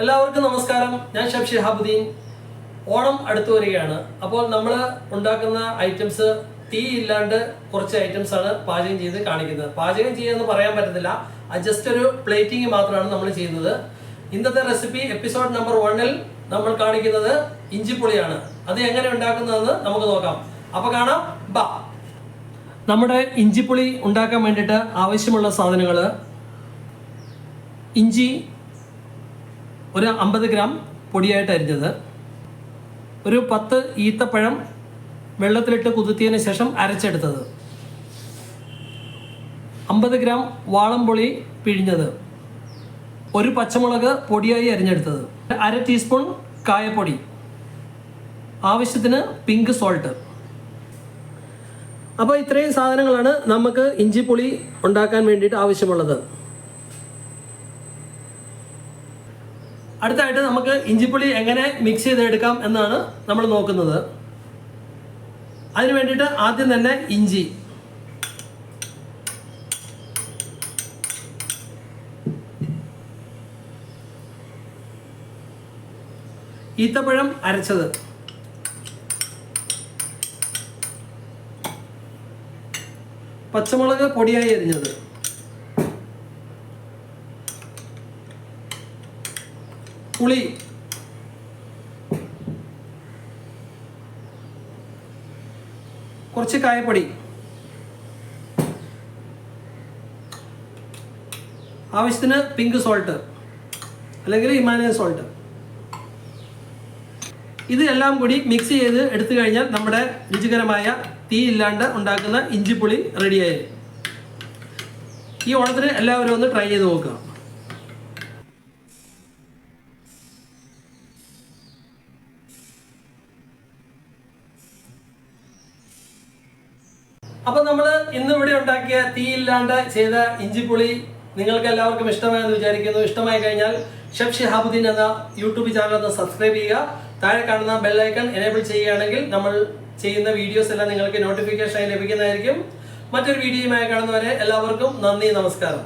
എല്ലാവർക്കും നമസ്കാരം. ഞാൻ ഷെഫ് ഷിഹാബുദ്ദീൻ. ഓണം അടുത്തു വരികയാണ്. അപ്പോൾ നമ്മൾ ഉണ്ടാക്കുന്ന ഐറ്റംസ് തീ ഇല്ലാണ്ട് കുറച്ച് ഐറ്റംസ് ആണ് പാചകം ചെയ്ത് കാണിക്കുന്നത്. പാചകം ചെയ്യാന്ന് പറയാൻ പറ്റത്തില്ല. ജസ്റ്റ് ഒരു പ്ലേറ്റിംഗ് മാത്രമാണ് നമ്മൾ ചെയ്യുന്നത്. ഇന്നത്തെ റെസിപ്പി എപ്പിസോഡ് നമ്പർ വണ്ണിൽ നമ്മൾ കാണിക്കുന്നത് ഇഞ്ചിപ്പുളിയാണ്. അത് എങ്ങനെ ഉണ്ടാക്കുന്നതെന്ന് നമുക്ക് നോക്കാം. അപ്പൊ കാണാം. ബാ. നമ്മുടെ ഇഞ്ചിപ്പുളി ഉണ്ടാക്കാൻ വേണ്ടിയിട്ട് ആവശ്യമുള്ള സാധനങ്ങൾ ഇഞ്ചി ഒരു അമ്പത് ഗ്രാം പൊടിയായിട്ട് അരിഞ്ഞത്. ഒരു പത്ത് ഈത്തപ്പഴം വെള്ളത്തിലിട്ട് കുതിർത്തിയതിന് ശേഷം അരച്ചെടുത്തത്. അമ്പത് ഗ്രാം വാളംപൊളി പിഴിഞ്ഞത്. ഒരു പച്ചമുളക് പൊടിയായി അരിഞ്ഞെടുത്തത്. അര ടീസ്പൂൺ കായപ്പൊടി. ആവശ്യത്തിന് പിങ്ക് സോൾട്ട്. അപ്പോൾ ഇത്രയും സാധനങ്ങളാണ് നമുക്ക് ഇഞ്ചിപ്പുളി ഉണ്ടാക്കാൻ വേണ്ടിയിട്ട് ആവശ്യമുള്ളത്. അടുത്തായിട്ട് നമുക്ക് ഇഞ്ചിപ്പുളി എങ്ങനെ മിക്സ് ചെയ്തെടുക്കാം എന്നാണ് നമ്മൾ നോക്കുന്നത്. അതിന് വേണ്ടിയിട്ട് ആദ്യം തന്നെ ഇഞ്ചി. ഈത്തപ്പഴം അരച്ചത്. പച്ചമുളക് പൊടിയായി അരിഞ്ഞത്. പുളി. കുറച്ച് കായപ്പൊടി. ആവശ്യത്തിന് പിങ്ക് സോൾട്ട് അല്ലെങ്കിൽ ഹിമാലയൻ സോൾട്ട് ഇത് എല്ലാം കൂടി മിക്സ് ചെയ്ത് എടുത്തു കഴിഞ്ഞാൽ നമ്മുടെ രുചികരമായ തീ ഇല്ലാണ്ട് ഉണ്ടാക്കുന്ന ഇഞ്ചിപ്പുളി റെഡിയായി ഈ ഓണത്തിന് എല്ലാവരും ഒന്ന് ട്രൈ ചെയ്ത് നോക്കുക. അപ്പൊ നമ്മൾ ഇന്ന് ഇവിടെ ഉണ്ടാക്കിയ തീ ഇല്ലാണ്ട് ചെയ്ത ഇഞ്ചിപ്പുളി നിങ്ങൾക്ക് എല്ലാവർക്കും ഇഷ്ടമായെന്ന് വിചാരിക്കുന്നു. ഇഷ്ടമായി കഴിഞ്ഞാൽ ഷെഫ് ഷിഹാബുദ്ദീൻ എന്ന യൂട്യൂബ് ചാനൽ ഒന്ന് സബ്സ്ക്രൈബ് ചെയ്യുക. താഴെ കാണുന്ന ബെല്ലൈക്കൺ എനേബിൾ ചെയ്യുകയാണെങ്കിൽ നമ്മൾ ചെയ്യുന്ന വീഡിയോസ് എല്ലാം നിങ്ങൾക്ക് നോട്ടിഫിക്കേഷൻ ലഭിക്കുന്നതായിരിക്കും. മറ്റൊരു വീഡിയോയുമായി കാണുന്നവരെ എല്ലാവർക്കും നന്ദി നമസ്കാരം.